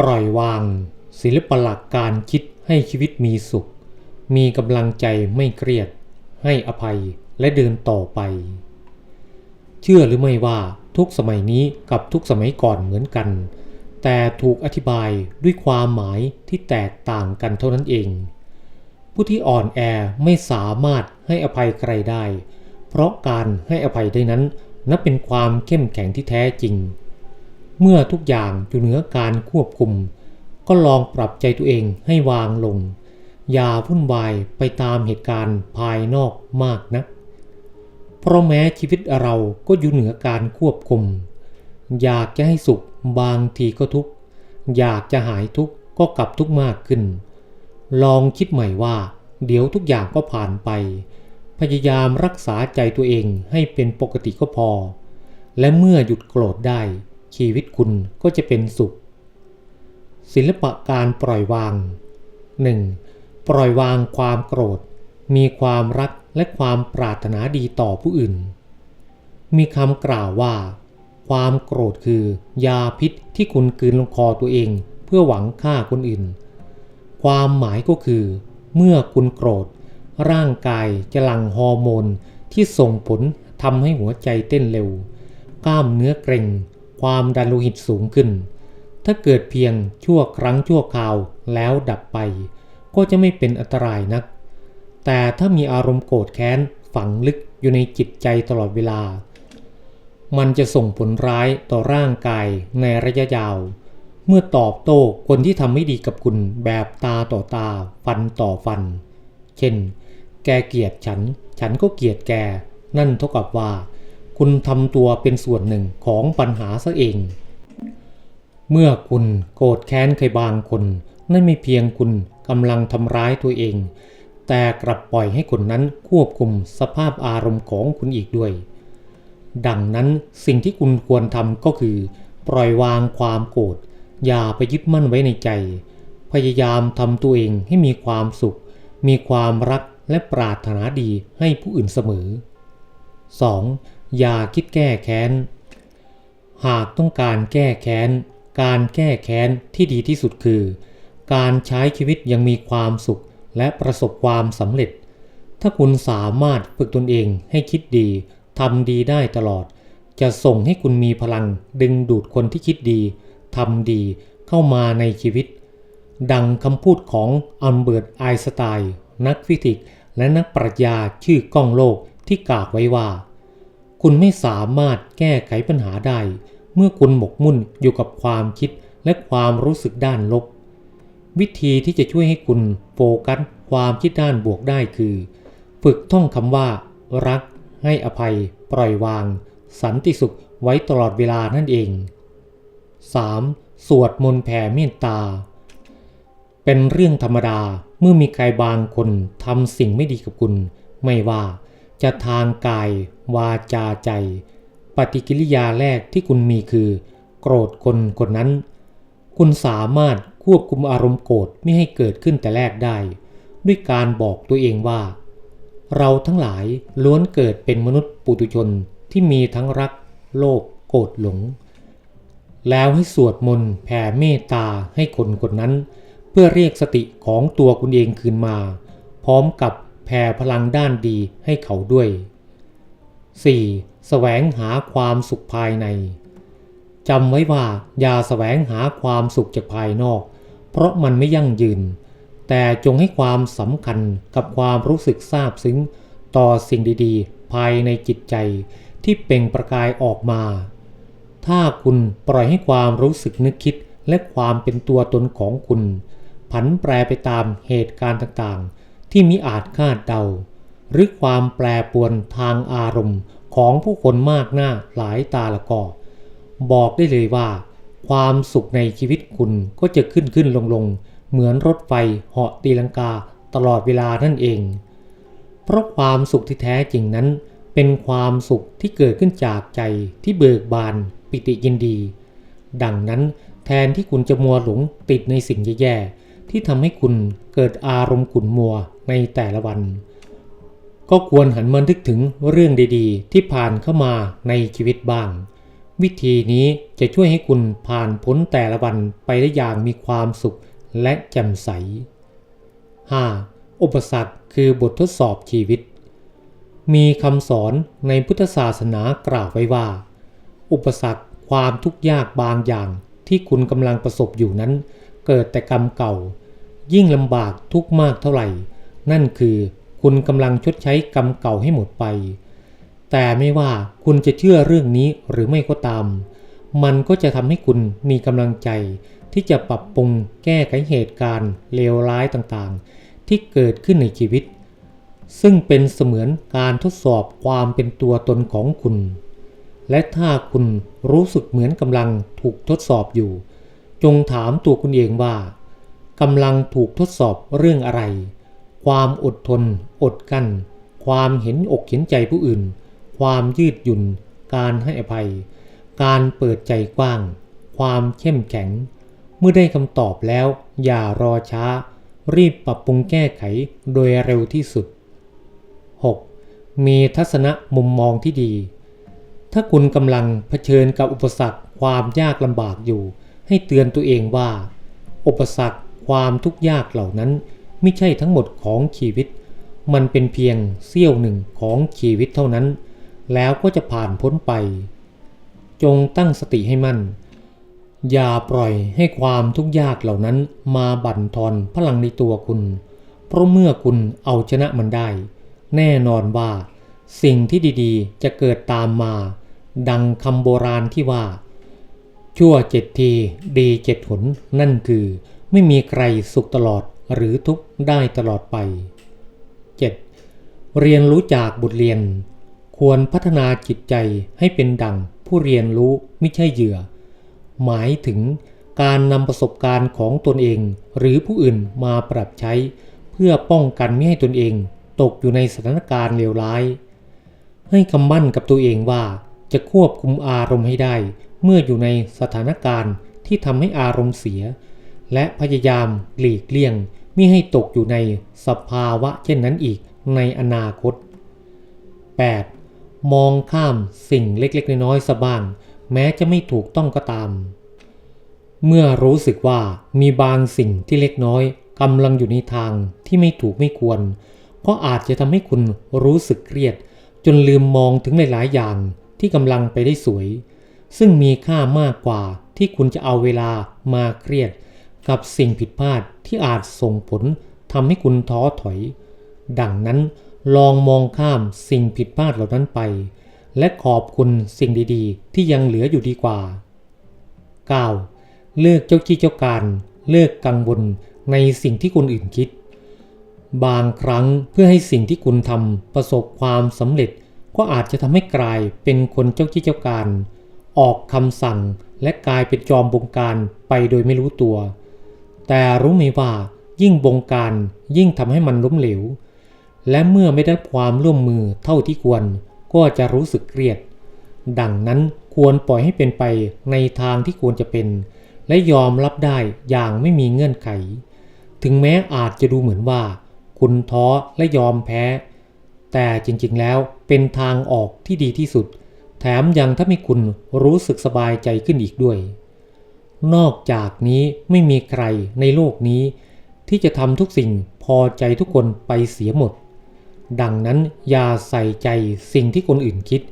ปล่อยวางศิลปะหลักการคิดให้ชีวิตมีสุข มีกำลังใจไม่เครียด ให้อภัยและเดินต่อไป เชื่อหรือไม่ว่าทุกสมัยนี้กับทุกสมัยก่อนเหมือนกัน แต่ถูกอธิบายด้วยความหมายที่แตกต่างกันเท่านั้นเอง ผู้ที่อ่อนแอไม่สามารถให้อภัยใครได้ เพราะการให้อภัยได้นั้นนับเป็นความเข้มแข็งที่แท้จริง เมื่อทุกอย่างอยู่เหนือการควบคุม ก็ลองปรับใจตัวเองให้วางลง อย่าวุ่นวายไปตามเหตุการณ์ภายนอกมากนัก เพราะแม้ชีวิตเราก็อยู่เหนือการควบคุม อยากจะให้สุขบางทีก็ทุกข์ อยากจะหายทุกข์ก็กลับทุกข์มากขึ้น ลองคิดใหม่ว่า เดี๋ยวทุกอย่างก็ผ่านไป พยายามรักษาใจตัวเองให้เป็นปกติก็พอ และเมื่อหยุดโกรธได้ ชีวิตคุณก็จะเป็นสุข ศิลปะการปล่อยวาง 1. ปล่อยวางความโกรธ มีความรักและความปรารถนาดีต่อผู้อื่น มีคำกล่าวว่า ความโกรธคือ ยาพิษที่คุณกลืนลงคอตัวเอง เพื่อหวังฆ่าคนอื่น ความหมายก็คือ เมื่อคุณโกรธ ร่างกายจะหลั่งฮอร์โมนที่ส่งผลทำให้หัวใจเต้นเร็ว กล้ามเนื้อเกร็ง ความดันโลหิตสูงขึ้น ถ้าเกิดเพียงชั่วครั้งชั่วคราวแล้วดับไป ก็จะไม่เป็นอันตรายนัก แต่ถ้ามีอารมณ์โกรธแค้นฝังลึกอยู่ในจิตใจตลอดเวลา มันจะส่งผลร้ายต่อร่างกายในระยะยาว เมื่อตอบโต้คนที่ทำไม่ดีกับคุณแบบตาต่อตา ฟันต่อฟัน เช่น แกเกลียดฉัน ฉันก็เกลียดแก นั่นเท่ากับว่า คุณทำตัวเป็นส่วนหนึ่งของปัญหาซะเอง เมื่อคุณโกรธแค้นใครบางคน นั่นไม่เพียงคุณกำลังทำร้ายตัวเอง แต่กลับปล่อยให้คนนั้นควบคุมสภาพอารมณ์ของคุณอีกด้วย ดังนั้นสิ่งที่คุณควรทำก็คือ ปล่อยวางความโกรธ อย่าไปยึดมั่นไว้ในใจ พยายามทำตัวเองให้มีความสุข มีความรักและปรารถนาดีให้ผู้อื่นเสมอ 2. อย่าคิดแก้แค้น หากต้องการแก้แค้น การแก้แค้นที่ดีที่สุดคือ การใช้ชีวิตยังมีความสุขและประสบความสำเร็จ ถ้าคุณสามารถฝึกตนเองให้คิดดีทำดีได้ตลอด จะส่งให้คุณมีพลังดึงดูดคนที่คิดดี ทำดีเข้ามาในชีวิต ดังคำพูดของอัลเบิร์ตไอสไตน์นักฟิสิกส์และนักปรัชญาชื่อก้องโลกที่กล่าวไว้ว่า คุณไม่สามารถแก้ไขปัญหาได้ เมื่อคุณหมกมุ่นอยู่กับความคิดและความรู้สึกด้านลบ วิธีที่จะช่วยให้คุณโฟกัสความคิดด้านบวกได้คือ ฝึกท่องคำว่า รัก ให้อภัย ปล่อยวาง สันติสุขไว้ตลอดเวลานั่นเอง 3. สวดมนต์แผ่เมตตา เป็นเรื่องธรรมดาเมื่อมีใครบางคนทำสิ่งไม่ดีกับคุณ ไม่ว่าจะทางกาย วาจาใจ ปฏิกิริยาแรกที่คุณมีคือ โกรธคนคนนั้น คุณสามารถควบคุมอารมณ์โกรธไม่ให้เกิดขึ้นแต่แรกได้ ด้วยการบอกตัวเองว่า เราทั้งหลายล้วนเกิดเป็นมนุษย์ปุถุชนที่มีทั้งรัก โลภโกรธหลง แล้วให้สวดมนต์แผ่เมตตาให้คนคนนั้น เพื่อเรียกสติของตัวคุณเองคืนมา พร้อมกับแผ่พลังด้านดีให้เขาด้วย 4. แสวงหาความสุขภายในจำไว้ว่าอย่าแสวงหาความสุขจากภายนอก เพราะมันไม่ยั่งยืน แต่จงให้ความสำคัญกับความรู้สึกซาบซึ้ง ต่อสิ่งดีๆ ภายในจิตใจที่เปล่งประกายออกมา ถ้าคุณปล่อยให้ความรู้สึกนึกคิดและความเป็นตัวตนของคุณ ผันแปรไปตามเหตุการณ์ต่างๆ ที่มิอาจคาดเดา หรือความแปรปวนทางอารมณ์ของผู้คนมากหน้าหลายตาละก็บอกได้เลยว่า ความสุขในชีวิตคุณก็จะขึ้นขึ้นลงลงเหมือนรถไฟเหาะตีลังกาตลอดเวลานั่นเอง เพราะความสุขที่แท้จริงนั้น เป็นความสุขที่เกิดขึ้นจากใจที่เบิกบาน ปิติยินดี ดังนั้นแทนที่คุณจะมัวหลงติดในสิ่งแย่ๆที่ทำให้คุณเกิดอารมณ์ขุ่นมัวในแต่ละวัน ก็ควรหันมานึกถึงเรื่องดีๆ ที่ผ่านเข้ามาในชีวิตบ้าง วิธีนี้จะช่วยให้คุณผ่านพ้นแต่ละวันไปได้อย่างมีความสุขและแจ่มใส 5. อุปสรรคคือบททดสอบชีวิต มีคำสอนในพุทธศาสนากล่าวไว้ว่า อุปสรรคความทุกข์ยากบางอย่างที่คุณกำลังประสบอยู่นั้น เกิดแต่กรรมเก่า ยิ่งลำบากทุกข์มากเท่าไหร่ นั่นคือคุณกำลังชดใช้กรรมเก่าให้หมดไป แต่ไม่ว่าคุณจะเชื่อเรื่องนี้หรือไม่ก็ตาม มันก็จะทำให้คุณมีกำลังใจ ที่จะปรับปรุงแก้ไขเหตุการณ์เลวร้ายต่างๆ ที่เกิดขึ้นในชีวิต ซึ่งเป็นเสมือนการทดสอบความเป็นตัวตนของคุณ และถ้าคุณรู้สึกเหมือนกำลังถูกทดสอบอยู่ จงถามตัวคุณเองว่ากำลังถูกทดสอบเรื่องอะไร ความอดทน อดกั้น ความเห็นอกเห็นใจผู้อื่น ความยืดหยุ่น การให้อภัย การเปิดใจกว้าง ความเข้มแข็ง เมื่อได้คำตอบแล้ว อย่ารอช้า รีบปรับปรุงแก้ไขโดยเร็วที่สุด 6. มีทัศนะมุมมองที่ดี ถ้าคุณกำลังเผชิญกับอุปสรรคความยากลำบากอยู่ ให้เตือนตัวเองว่า อุปสรรคความทุกข์ยากเหล่านั้น ไม่ใช่ทั้งหมดของชีวิต มันเป็นเพียงเสี้ยวหนึ่งของชีวิตเท่านั้น แล้วก็จะผ่านพ้นไป จงตั้งสติให้มั่น อย่าปล่อยให้ความทุกข์ยากเหล่านั้นมาบั่นทอนพลังในตัวคุณ เพราะเมื่อคุณเอาชนะมันได้ แน่นอนว่า สิ่งที่ดีๆ จะเกิดตามมา ดังคำโบราณที่ว่า ชั่วเจ็ดทีดีเจ็ดหน นั่นคือไม่มีใครสุขตลอดหรือทุกข์ได้ตลอดไป 7. เรียนรู้จากบทเรียน ควรพัฒนาจิตใจให้เป็นดังผู้เรียนรู้ไม่ใช่เหยื่อ หมายถึงการนำประสบการณ์ของตนเอง หรือผู้อื่นมาปรับใช้ เพื่อป้องกันไม่ให้ตนเอง ตกอยู่ในสถานการณ์เลวร้าย ให้คำมั่นกับตัวเองว่า จะควบคุมอารมณ์ให้ได้ เมื่ออยู่ในสถานการณ์ที่ทำให้อารมณ์เสีย และพยายามหลีกเลี่ยงมิให้ตกอยู่ในสภาวะเช่นนั้นอีกในอนาคต 8. มองข้ามสิ่งเล็กๆ น้อยๆสบ้าง แม้จะไม่ถูกต้องก็ตาม เมื่อรู้สึกว่ามีบางสิ่งที่เล็กน้อยกำลังอยู่ในทางที่ไม่ถูกไม่ควร ก็อาจจะทำให้คุณรู้สึกเครียด จนลืมมองถึงหลายๆอย่าง ที่กำลังไปได้สวย ซึ่งมีค่ามากกว่าที่คุณจะเอาเวลามาเครียด กับสิ่งผิดพลาดที่อาจส่งผลทำให้คุณท้อถอย ดังนั้นลองมองข้ามสิ่งผิดพลาดเหล่านั้นไป และขอบคุณสิ่งดีๆ ที่ยังเหลืออยู่ดีกว่า 9. เลิกเจ้ากี้เจ้าการ เลิกกังวลในสิ่งที่คนอื่นคิด บางครั้งเพื่อให้สิ่งที่คุณทำประสบความสำเร็จ ก็อาจจะทำให้กลายเป็นคนเจ้ากี้เจ้าการ ออกคำสั่งและกลายเป็นจอมบงการไปโดยไม่รู้ตัว แต่รู้ไหมว่ายิ่งบงการยิ่งทำให้มันล้มเหลว และเมื่อไม่ได้ความร่วมมือเท่าที่ควร ก็จะรู้สึกเครียด ดังนั้นควรปล่อยให้เป็นไปในทางที่ควรจะเป็น และยอมรับได้อย่างไม่มีเงื่อนไข ถึงแม้อาจจะดูเหมือนว่า คุณท้อและยอมแพ้ แต่จริงๆแล้วเป็นทางออกที่ดีที่สุด แถมยังทำให้คุณรู้สึกสบายใจขึ้นอีกด้วย นอกจากนี้ไม่มีใครในโลกนี้ ที่จะทำทุกสิ่งพอใจทุกคนไปเสียหมด ดังนั้นอย่าใส่ใจสิ่งที่คนอื่นคิด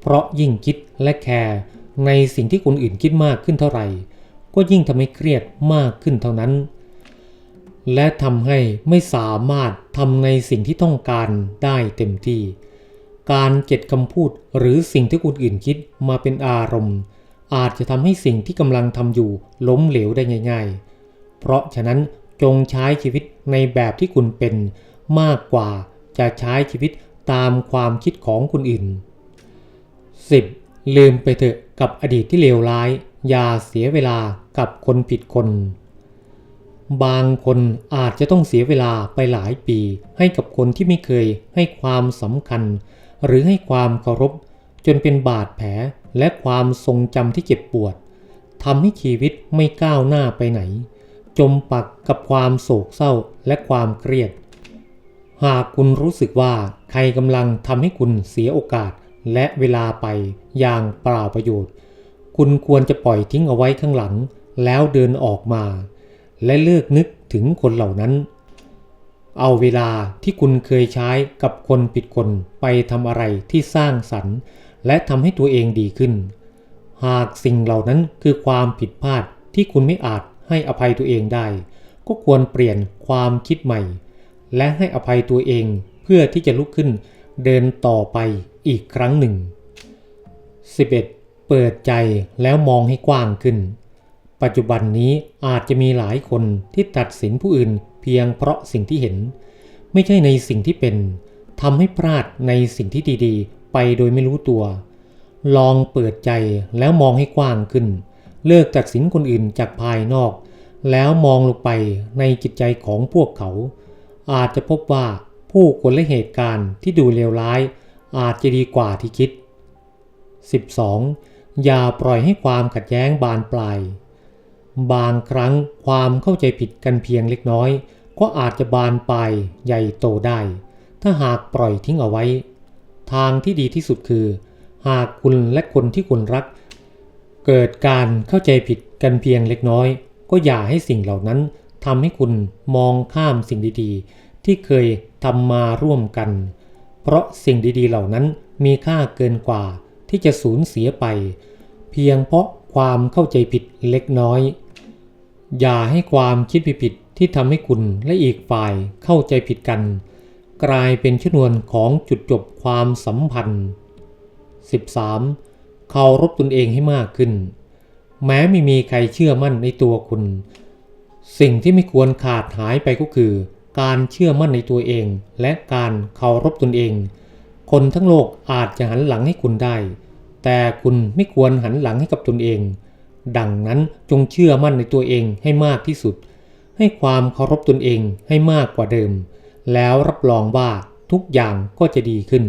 เพราะยิ่งคิดและแคร์ในสิ่งที่คนอื่นคิดมากขึ้นเท่าไหร่ ก็ยิ่งทำให้เครียดมากขึ้นเท่านั้น และทำให้ไม่สามารถทำในสิ่งที่ต้องการได้เต็มที่ การเก็บคำพูดหรือสิ่งที่คนอื่นคิดมาเป็นอารมณ์ อาจจะทำให้สิ่งที่กำลังทำอยู่ล้มเหลวได้ง่าย ๆ เพราะฉะนั้นจงใช้ชีวิตในแบบที่คุณเป็นมากกว่าจะใช้ชีวิตตามความคิดของคนอื่น 10. ลืมไปเถอะกับอดีตที่เลวร้าย อย่าเสียเวลากับคนผิดคน บางคนอาจจะต้องเสียเวลาไปหลายปี ให้กับคนที่ไม่เคยให้ความสำคัญ หรือให้ความเคารพ จนเป็นบาดแผลและความทรงจำที่เจ็บปวดทำให้ชีวิตไม่ก้าวหน้าไปไหน จมปักกับความโศกเศร้าและความเครียด หากคุณรู้สึกว่าใครกำลังทำให้คุณเสียโอกาสและเวลาไปอย่างเปล่าประโยชน์ คุณควรจะปล่อยทิ้งเอาไว้ข้างหลัง แล้วเดินออกมา และเลิกนึกถึงคนเหล่านั้น เอาเวลาที่คุณเคยใช้กับคนผิดคนไปทำอะไรที่สร้างสรรค์ และทำให้ตัวเองดีขึ้น หากสิ่งเหล่านั้นคือความผิดพลาดที่คุณไม่อาจให้อภัยตัวเองได้ ก็ควรเปลี่ยนความคิดใหม่ และให้อภัยตัวเองเพื่อที่จะลุกขึ้นเดินต่อไปอีกครั้งหนึ่ง 11. เปิดใจแล้วมองให้กว้างขึ้น ปัจจุบันนี้อาจจะมีหลายคนที่ตัดสินผู้อื่นเพียงเพราะสิ่งที่เห็น ไม่ใช่ในสิ่งที่เป็นทำให้พลาดในสิ่งที่ดีๆ ไปโดยไม่รู้ตัว ลองเปิดใจแล้วมองให้กว้างขึ้น เลิกตัดสินคนอื่นจากภายนอก แล้วมองลงไปในจิตใจของพวกเขา อาจจะพบว่าผู้คนและเหตุการณ์ที่ดูเลวร้าย อาจจะดีกว่าที่คิด 12. อย่าปล่อยให้ความขัดแย้งบานปลาย บางครั้งความเข้าใจผิดกันเพียงเล็กน้อย ก็อาจจะบานปลายใหญ่โตได้ ถ้าหากปล่อยทิ้งเอาไว้ ทางที่ดีที่สุดคือ หากคุณและคนที่คุณรัก เกิดการเข้าใจผิดกันเพียงเล็กน้อย ก็อย่าให้สิ่งเหล่านั้นทำให้คุณมองข้ามสิ่งดีๆ ที่เคยทำมาร่วมกัน เพราะสิ่งดีๆ เหล่านั้นมีค่าเกินกว่าที่จะสูญเสียไป เพียงเพราะความเข้าใจผิดเล็กน้อย อย่าให้ความคิดผิดๆที่ทำให้คุณและอีกฝ่ายเข้าใจผิดกัน กลายเป็นชนวนของจุดจบความสัมพันธ์ 13. เคารพตนเองให้มากขึ้น แม้ไม่มีใครเชื่อมั่นในตัวคุณ สิ่งที่ไม่ควรขาดหายไปก็คือ การเชื่อมั่นในตัวเอง และการเคารพตนเอง คนทั้งโลกอาจจะหันหลังให้คุณได้ แต่คุณไม่ควรหันหลังให้กับตนเอง ดังนั้นจงเชื่อมั่นในตัวเองให้มากที่สุด ให้ความเคารพตนเองให้มากกว่าเดิม แล้วรับรองว่าทุกอย่างก็จะดีขึ้น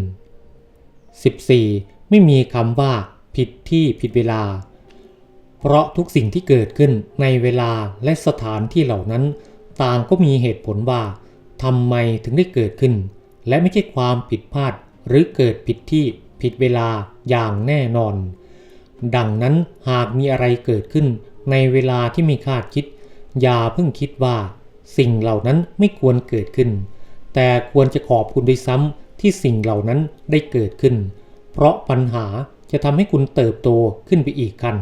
14. ไม่มีคำว่า ผิดที่ผิดเวลา เพราะทุกสิ่งที่เกิดขึ้นในเวลาและสถานที่เหล่านั้น ต่างก็มีเหตุผลว่าทำไมถึงได้เกิดขึ้น และไม่ใช่ความผิดพลาดหรือเกิดผิดที่ผิดเวลาอย่างแน่นอน ดังนั้นหากมีอะไรเกิดขึ้นในเวลาที่ไม่คาดคิด อย่าเพิ่งคิดว่า สิ่งเหล่านั้นไม่ควรเกิดขึ้น แต่ควรจะขอบคุณด้วยซ้ำที่สิ่งเหล่านั้นได้เกิดขึ้น เพราะปัญหาจะทำให้คุณเติบโตขึ้นไปอีกขั้น